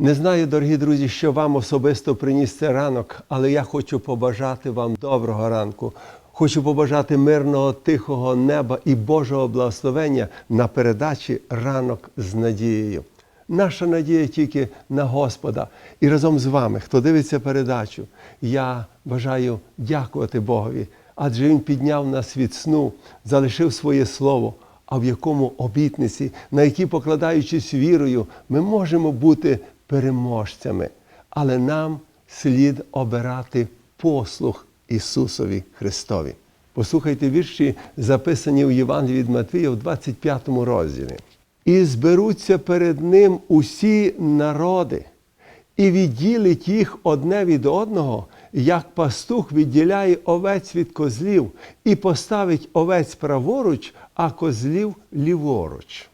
Не знаю, дорогі друзі, що вам особисто приніс цей ранок, але я хочу побажати вам доброго ранку. Хочу побажати мирного, тихого неба і Божого благословення на передачі ранок з надією. Наша надія тільки на Господа. І разом з вами, хто дивиться передачу, я бажаю дякувати Богові, адже Він підняв нас від сну, залишив своє слово, а в якому обітниці, на якій, покладаючись вірою, ми можемо бути переможцями. Але нам слід обирати послух Ісусові Христові. Послухайте вірші, записані у Євангелії від Матвія в 25 розділі. І зберуться перед ним усі народи, і відділить їх одне від одного, як пастух відділяє овець від козлів, і поставить овець праворуч, а козлів ліворуч.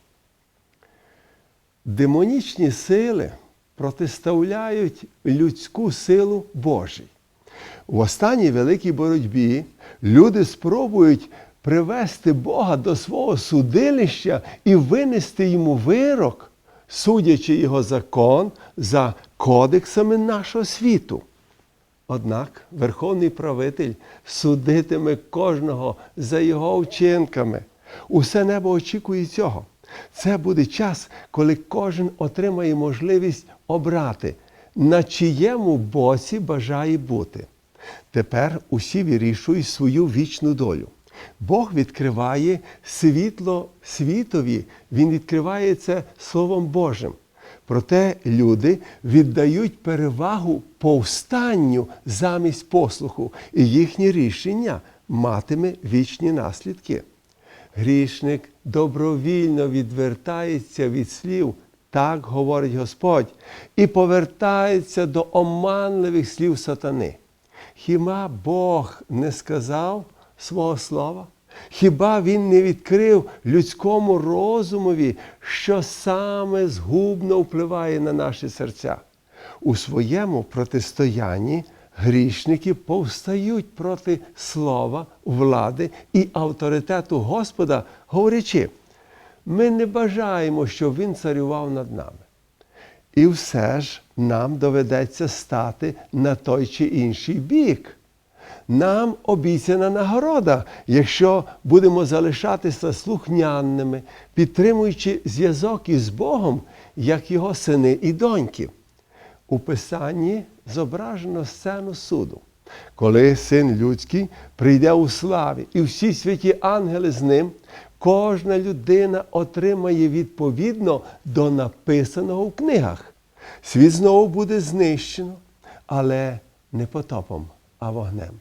Демонічні сили протиставляють людську силу Божій. В останній великій боротьбі люди спробують привести Бога до свого судилища і винести йому вирок, судячи його закон за кодексами нашого світу. Однак Верховний правитель судитиме кожного за його вчинками. Усе небо очікує цього. Це буде час, коли кожен отримає можливість обрати, на чиєму боці бажає бути. Тепер усі вирішують свою вічну долю. Бог відкриває світло світові, Він відкриває це Словом Божим. Проте люди віддають перевагу повстанню замість послуху, і їхнє рішення матиме вічні наслідки. Грішник добровільно відвертається від слів, так говорить Господь, і повертається до оманливих слів сатани. Хіба Бог не сказав свого слова? Хіба Він не відкрив людському розумові, що саме згубно впливає на наші серця? У своєму протистоянні грішники повстають проти слова, влади і авторитету Господа, говорячи, ми не бажаємо, щоб Він царював над нами. І все ж нам доведеться стати на той чи інший бік. Нам обіцяна нагорода, якщо будемо залишатися слухняними, підтримуючи зв'язок із Богом, як його сини і доньки. У Писанні зображено сцену суду, коли син людський прийде у славі, і всі святі ангели з ним, кожна людина отримає відповідно до написаного в книгах. Світ знову буде знищено, але не потопом, а вогнем.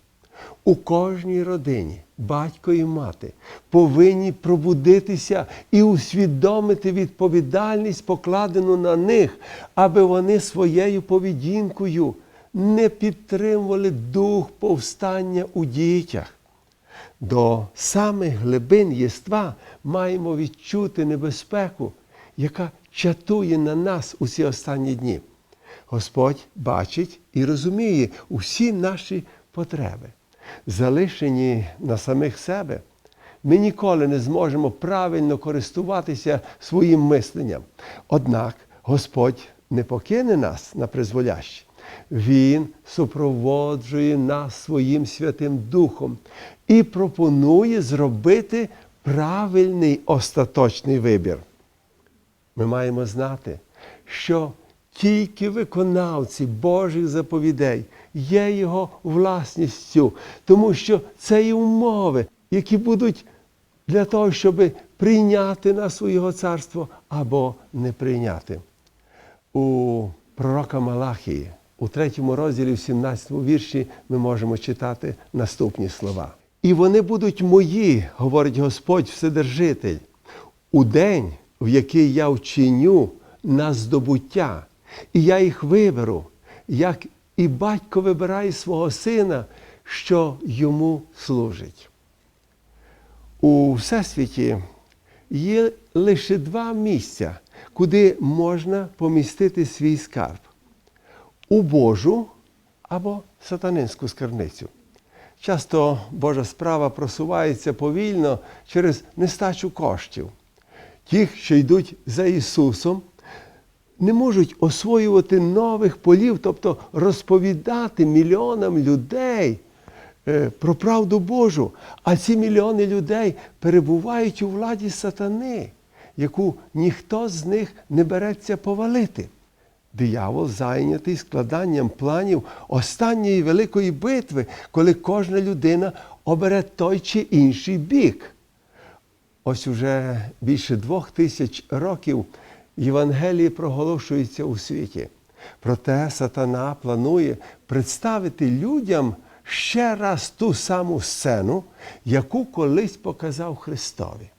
У кожній родині батько і мати повинні пробудитися і усвідомити відповідальність, покладену на них, аби вони своєю поведінкою не підтримували дух повстання у дітях. До самих глибин єства маємо відчути небезпеку, яка чатує на нас у ці останні дні. Господь бачить і розуміє усі наші потреби. Залишені на самих себе, ми ніколи не зможемо правильно користуватися своїм мисленням. Однак Господь не покине нас на призволяще. Він супроводжує нас своїм Святим Духом і пропонує зробити правильний остаточний вибір. Ми маємо знати, що тільки виконавці Божих заповідей є його власністю, тому що це є умови, які будуть для того, щоб прийняти нас у Його царство або не прийняти. У пророка Малахії, у третьому розділі, в 17 вірші, ми можемо читати наступні слова. І вони будуть мої, говорить Господь Вседержитель, у день, в який я вчиню на здобуття, і я їх виберу, як і батько вибирає свого сина, що йому служить. У Всесвіті є лише два місця, куди можна помістити свій скарб у Божу або сатанинську скарбницю. Часто Божа справа просувається повільно через нестачу коштів. Ті, що йдуть за Ісусом, не можуть освоювати нових полів, тобто розповідати мільйонам людей е, про правду Божу. А ці мільйони людей перебувають у владі сатани, яку ніхто з них не береться повалити. Диявол зайнятий складанням планів останньої великої битви, коли кожна людина обере той чи інший бік. Ось уже більше двох тисяч років Євангеліє проголошується у світі. Проте сатана планує представити людям ще раз ту саму сцену, яку колись показав Христові.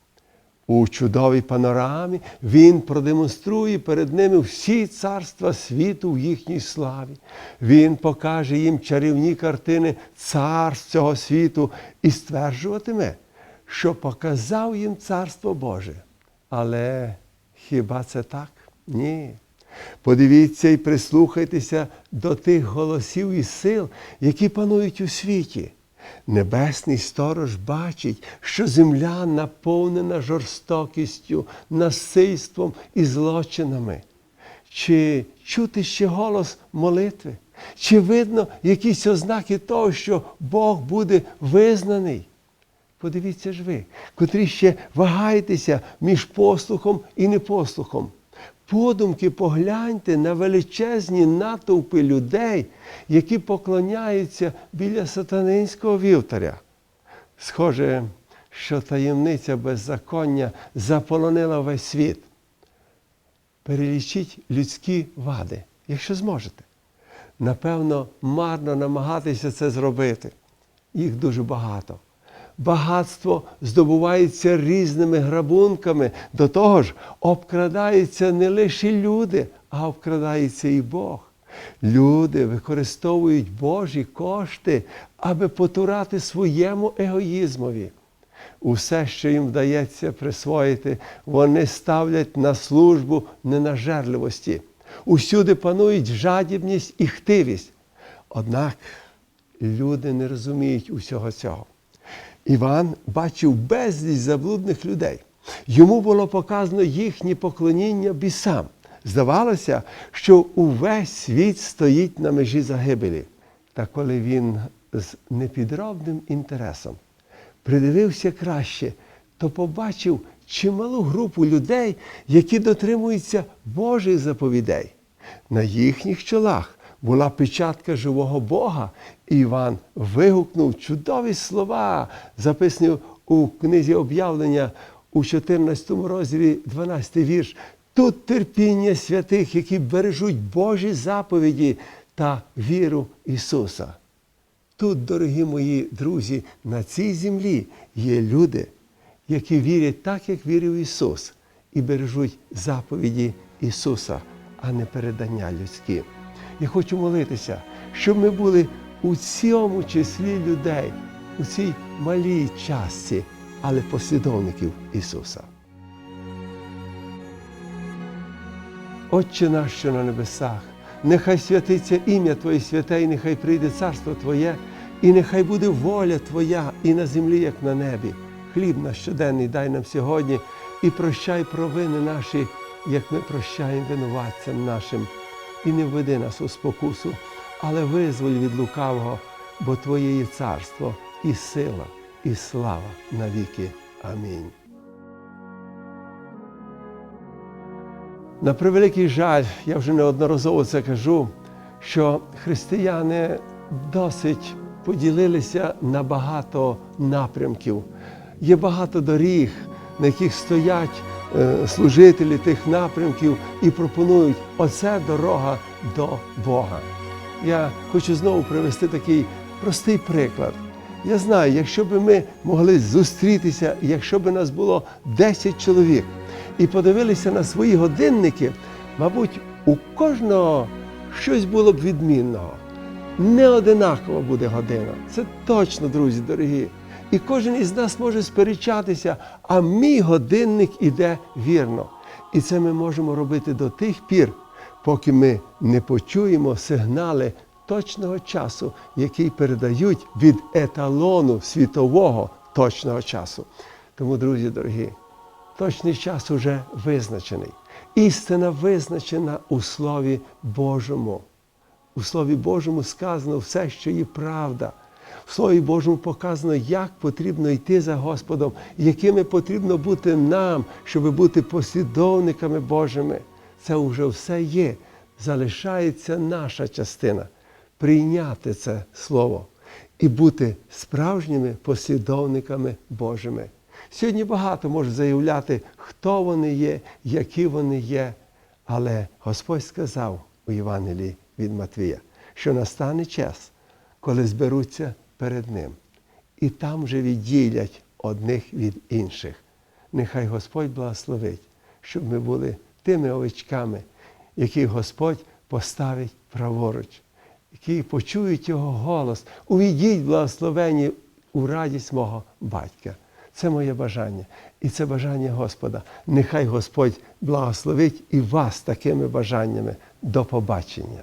У чудовій панорамі Він продемонструє перед ними всі царства світу в їхній славі. Він покаже їм чарівні картини царств цього світу і стверджуватиме, що показав їм Царство Боже. Але хіба це так? Ні. Подивіться і прислухайтеся до тих голосів і сил, які панують у світі. Небесний сторож бачить, що земля наповнена жорстокістю, насильством і злочинами. Чи чути ще голос молитви? Чи видно якісь ознаки того, що Бог буде визнаний? Подивіться ж ви, котрі ще вагаєтеся між послухом і непослухом. Подумки погляньте на величезні натовпи людей, які поклоняються біля сатанинського вівтаря. Схоже, що таємниця беззаконня заполонила весь світ. Перелічіть людські вади, якщо зможете. Напевно, марно намагатися це зробити. Їх дуже багато. Багатство здобувається різними грабунками. До того ж, обкрадаються не лише люди, а обкрадається і Бог. Люди використовують Божі кошти, аби потурати своєму егоїзмові. Усе, що їм вдається присвоїти, вони ставлять на службу ненажерливості. Усюди панують жадібність і хтивість. Однак люди не розуміють усього цього. Іван бачив безліч заблудних людей. Йому було показано їхнє поклоніння бісам. Здавалося, що увесь світ стоїть на межі загибелі. Та коли він з непідробним інтересом придивився краще, то побачив чималу групу людей, які дотримуються Божих заповідей. На їхніх чолах була печатка живого Бога, і Іван вигукнув чудові слова, записані у книзі об'явлення у 14 розділі 12 вірш. Тут терпіння святих, які бережуть Божі заповіді та віру Ісуса. Тут, дорогі мої друзі, на цій землі є люди, які вірять так, як вірив Ісус, і бережуть заповіді Ісуса, а не передання людські. Я хочу молитися, щоб ми були у цьому числі людей, у цій малій частці, але послідовників Ісуса. Отче наш, що на небесах, нехай святиться ім'я Твоє святе, і нехай прийде царство Твоє, і нехай буде воля Твоя і на землі, як на небі. Хліб наш щоденний дай нам сьогодні і прощай провини наші, як ми прощаємо винуватцям нашим. І не введи нас у спокусу, але визволь від лукавого, бо Твоє є царство, і сила, і слава навіки. Амінь. На превеликий жаль, я вже неодноразово це кажу, що християни досить поділилися на багато напрямків. Є багато доріг, на яких стоять служителі тих напрямків і пропонують оце дорога до Бога. Я хочу знову привести такий простий приклад. Я знаю, якщо б ми могли зустрітися, якщо б нас було 10 чоловік і подивилися на свої годинники, мабуть, у кожного щось було б відмінного. Не одинакова буде година. Це точно, друзі дорогі. І кожен із нас може сперечатися, а мій годинник іде вірно. І це ми можемо робити до тих пір, поки ми не почуємо сигнали точного часу, який передають від еталону світового точного часу. Тому, друзі дорогі, точний час уже визначений. Істина визначена у Слові Божому. У Слові Божому сказано все, що є правда. В Слові Божому показано, як потрібно йти за Господом, якими потрібно бути нам, щоб бути послідовниками Божими. Це вже все є. Залишається наша частина прийняти це Слово і бути справжніми послідовниками Божими. Сьогодні багато можуть заявляти, хто вони є, які вони є. Але Господь сказав у Євангелії від Матвія, що настане час, коли зберуться перед Ним, і там вже відділять одних від інших. Нехай Господь благословить, щоб ми були тими овечками, які Господь поставить праворуч, які почують Його голос, увійдіть благословені у радість мого батька. Це моє бажання. І це бажання Господа. Нехай Господь благословить і вас такими бажаннями. До побачення.